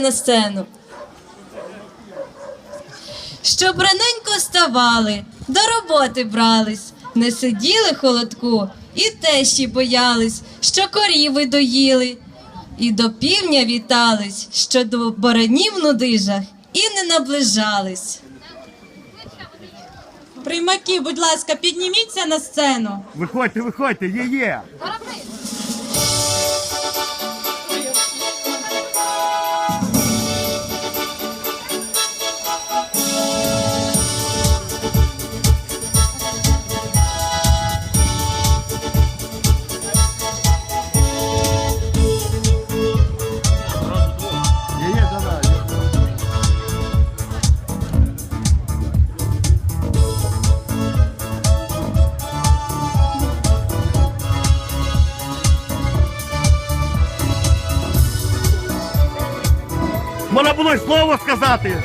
на сцену. Щоб раненько вставали, до роботи брались, не сиділи холодку, і тещі боялись, що коріви доїли, і до півня вітались, що до боранів в нудижах і не наближались. Приймаки, будь ласка, підніміться на сцену. Виходьте, виходьте, є Можна було й слово сказати.